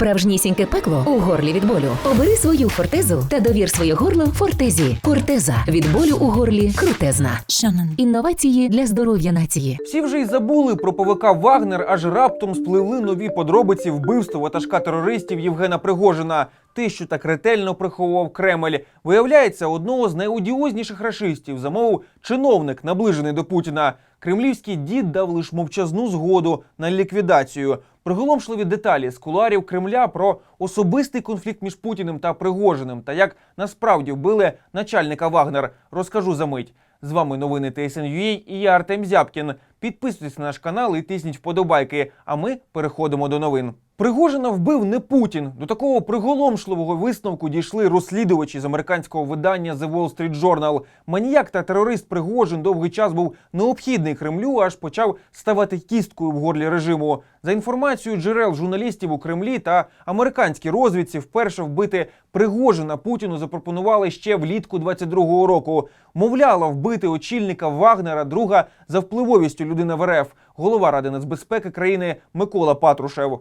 Справжнісіньке пекло у горлі від болю. Обери свою фортезу та довір своє горло фортезі. Фортеза від болю у горлі крутезна. Шанон. Інновації для здоров'я нації. Всі вже й забули про ПВК Вагнер, аж раптом спливли нові подробиці вбивства ватажка терористів Євгена Пригожина. Те, що так ретельно приховував Кремль, виявляється, одного з найодіозніших рашистів замовив чиновник, наближений до Путіна. Кремлівський дід дав лише мовчазну згоду на ліквідацію. Приголомшливі деталі з кулуарів Кремля про особистий конфлікт між Путіним та Пригожиним та як насправді вбили начальника Вагнер. Розкажу за мить. З вами новини ТСНЮА і я Артем Зябкін. Підписуйтесь на наш канал і тисніть вподобайки. А ми переходимо до новин. Пригожина вбив не Путін. До такого приголомшливого висновку дійшли розслідувачі з американського видання The Wall Street Journal. Маніяк та терорист Пригожин довгий час був необхідний Кремлю, аж почав ставати кісткою в горлі режиму. За інформацією джерел журналістів у Кремлі та американській розвідці, вперше вбити Пригожина Путіну запропонували ще влітку 22-го року. Мовляла вбити очільника Вагнера, друга за впливовістю людина в РФ, голова Ради нацбезпеки країни Микола Патрушев.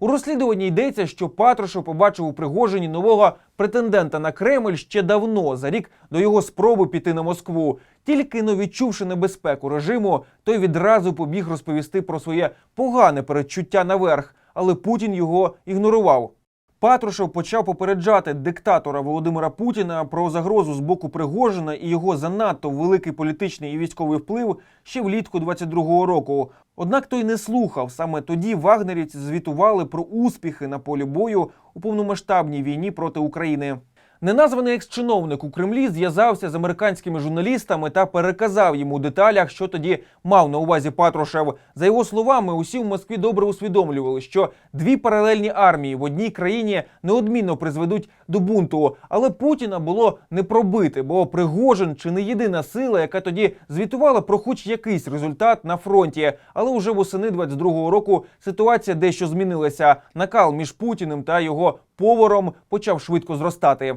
У розслідуванні йдеться, що Патрушев побачив у Пригожині нового претендента на Кремль ще давно, за рік до його спроби піти на Москву. Тільки но відчувши небезпеку режиму, той відразу побіг розповісти про своє погане передчуття наверх, але Путін його ігнорував. Патрушев почав попереджати диктатора Володимира Путіна про загрозу з боку Пригожина і його занадто великий політичний і військовий вплив ще влітку 22-го року. Однак той не слухав. Саме тоді вагнерівці звітували про успіхи на полі бою у повномасштабній війні проти України. Неназваний екс-чиновник у Кремлі зв'язався з американськими журналістами та переказав їм у деталях, що тоді мав на увазі Патрушев. За його словами, усі в Москві добре усвідомлювали, що дві паралельні армії в одній країні неодмінно призведуть до бунту. Але Путіна було не пробити, бо Пригожин чи не єдина сила, яка тоді звітувала про хоч якийсь результат на фронті. Але уже восени 22-го року ситуація дещо змінилася. Накал між Путіним та його повором почав швидко зростати.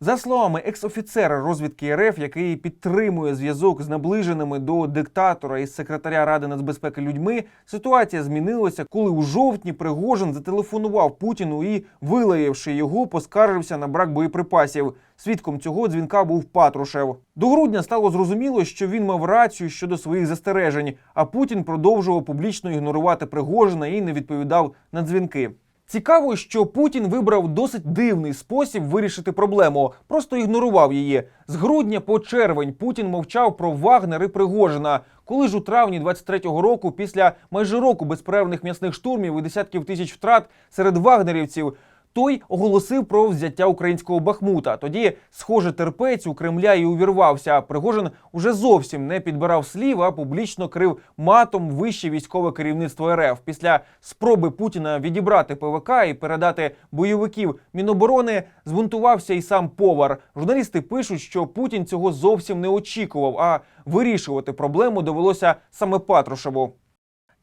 За словами екс-офіцера розвідки РФ, який підтримує зв'язок з наближеними до диктатора і секретаря Ради нацбезпеки людьми, ситуація змінилася, коли у жовтні Пригожин зателефонував Путіну і, вилаявши його, поскаржився на брак боєприпасів. Свідком цього дзвінка був Патрушев. До грудня стало зрозуміло, що він мав рацію щодо своїх застережень, а Путін продовжував публічно ігнорувати Пригожина і не відповідав на дзвінки. Цікаво, що Путін вибрав досить дивний спосіб вирішити проблему, просто ігнорував її. З грудня по червень Путін мовчав про Вагнер і Пригожина. Коли ж у травні 23-го року, після майже року безперервних м'ясних штурмів і десятків тисяч втрат серед вагнерівців, той оголосив про взяття українського Бахмута. Тоді, схоже, терпець у Кремля і увірвався. Пригожин уже зовсім не підбирав слів, а публічно крив матом вище військове керівництво РФ. Після спроби Путіна відібрати ПВК і передати бойовиків Міноборони збунтувався і сам повар. Журналісти пишуть, що Путін цього зовсім не очікував, а вирішувати проблему довелося саме Патрушеву.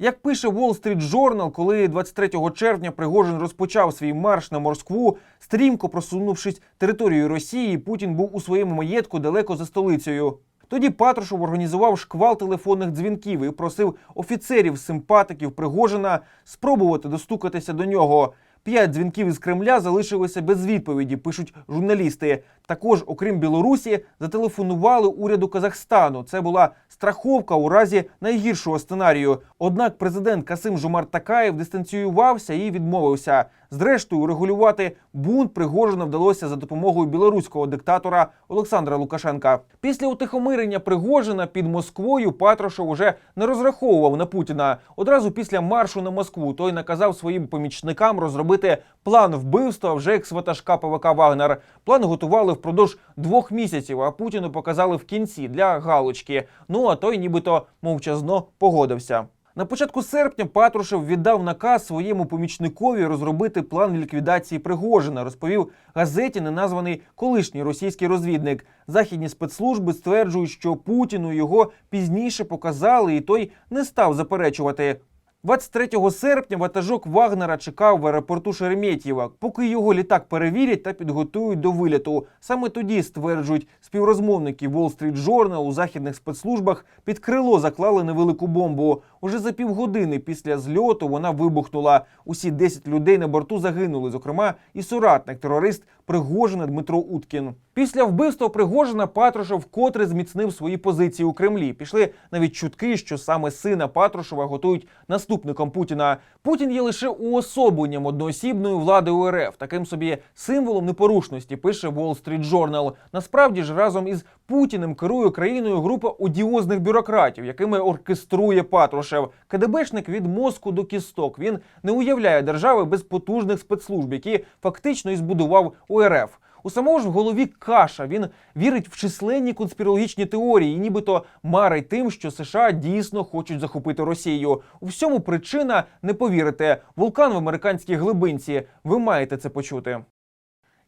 Як пише Wall Street Journal, коли 23 червня Пригожин розпочав свій марш на Москву, стрімко просунувшись територією Росії, Путін був у своєму маєтку далеко за столицею. Тоді Патрушев організував шквал телефонних дзвінків і просив офіцерів симпатиків Пригожина спробувати достукатися до нього. П'ять дзвінків із Кремля залишилися без відповіді, пишуть журналісти. Також, окрім Білорусі, зателефонували уряду Казахстану. Це була страховка у разі найгіршого сценарію. Однак президент Касим Жумар Такаєв дистанціювався і відмовився. Зрештою, регулювати бунт Пригожина вдалося за допомогою білоруського диктатора Олександра Лукашенка. Після утихомирення Пригожина під Москвою Патрушев уже не розраховував на Путіна. Одразу після маршу на Москву той наказав своїм помічникам розробити план вбивства вже екс-ватажка ПВК Вагнер. План готували впродовж двох місяців, а Путіну показали в кінці для галочки. Ну а той нібито мовчазно погодився. На початку серпня Патрушев віддав наказ своєму помічникові розробити план ліквідації Пригожина. Розповів газеті неназваний колишній російський розвідник. Західні спецслужби стверджують, що Путіну його пізніше показали, і той не став заперечувати. 23 серпня ватажок Вагнера чекав в аеропорту Шереметьєва, поки його літак перевірять та підготують до виліту. Саме тоді стверджують співрозмовники Wall Street Journal у західних спецслужбах під крило заклали невелику бомбу. Уже за півгодини після зльоту вона вибухнула. Усі 10 людей на борту загинули, зокрема і соратник терорист Пригожина Дмитро Уткін. Після вбивства Пригожина Патрушев вкотре зміцнив свої позиції у Кремлі. Пішли навіть чутки, що саме сина Патрушева готують наступником Путіна. Путін є лише уособленням одноосібної влади УРФ, таким собі символом непорушності. Пише Wall Street Journal. Насправді ж разом із Путіним керує країною група одіозних бюрократів, якими оркеструє Патрушев. КДБшник від мозку до кісток. Він не уявляє держави без потужних спецслужб, які фактично і збудував УРФ. У самого ж в голові каша. Він вірить в численні конспірологічні теорії, і нібито марить тим, що США дійсно хочуть захопити Росію. У всьому причина не повірите. Вулкан в американській глибинці. Ви маєте це почути.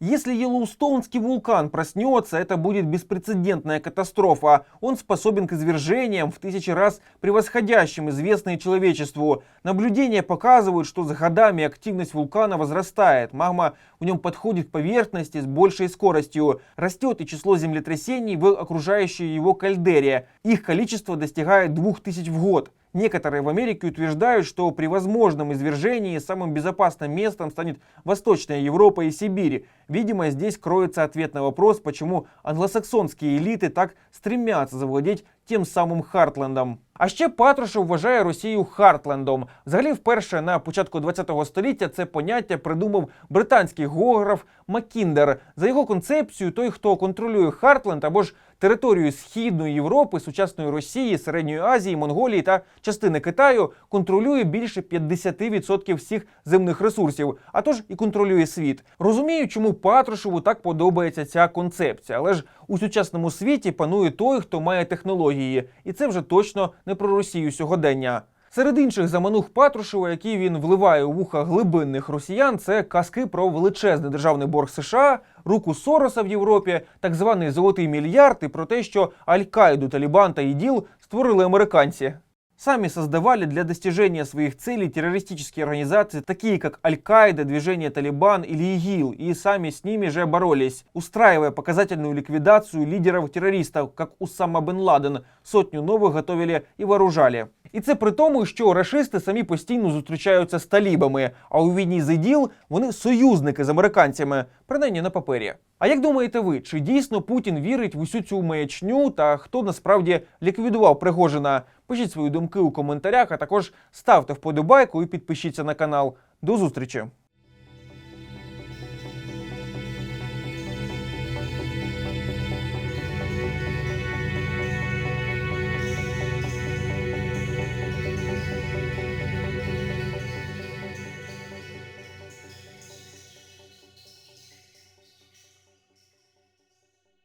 Если Йеллоустоунский вулкан проснется, это будет беспрецедентная катастрофа. Он способен к извержениям в тысячи раз превосходящим известные человечеству. Наблюдения показывают, что с годами активность вулкана возрастает. Магма в нем подходит к поверхности с большей скоростью. Растет и число землетрясений в окружающей его кальдере. Их количество достигает 2000 в год. Некоторые в Америке утверждают, что при возможном извержении самым безопасным местом станет Восточная Европа и Сибирь. Видимо, здесь кроется ответ на вопрос, почему англосаксонские элиты так стремятся завладеть тим самим Хартлендом. А ще Патрушев вважає Росію Хартлендом. Взагалі, вперше на початку ХХ століття це поняття придумав британський географ Маккіндер. За його концепцією, той, хто контролює Хартленд або ж територію Східної Європи, сучасної Росії, Середньої Азії, Монголії та частини Китаю, контролює більше 50% всіх земних ресурсів, а тож і контролює світ. Розумію, чому Патрушеву так подобається ця концепція, але ж у сучасному світі панує той, хто має технології, і це вже точно не про Росію сьогодення. Серед інших заманух Патрушева, які він вливає у вуха глибинних росіян, це казки про величезний державний борг США, руку Сороса в Європі, так званий золотий мільярд і про те, що Аль-Каїду, Талібан та ІДІЛ створили американці. Сами создавали для достижения своих целей террористические организации, такие как Аль-Каида, Движение Талибан или ИГИЛ, и сами с ними же боролись, устраивая показательную ликвидацию лидеров-террористов, как Усама бен Ладен. Сотню нових готовили і вооружали. І це при тому, що рашисти самі постійно зустрічаються з талібами, а у війні з ІДІЛ вони союзники з американцями, принаймні на папері. А як думаєте ви, чи дійсно Путін вірить в усю цю маячню та хто насправді ліквідував Пригожина? Пишіть свої думки у коментарях, а також ставте вподобайку і підпишіться на канал. До зустрічі!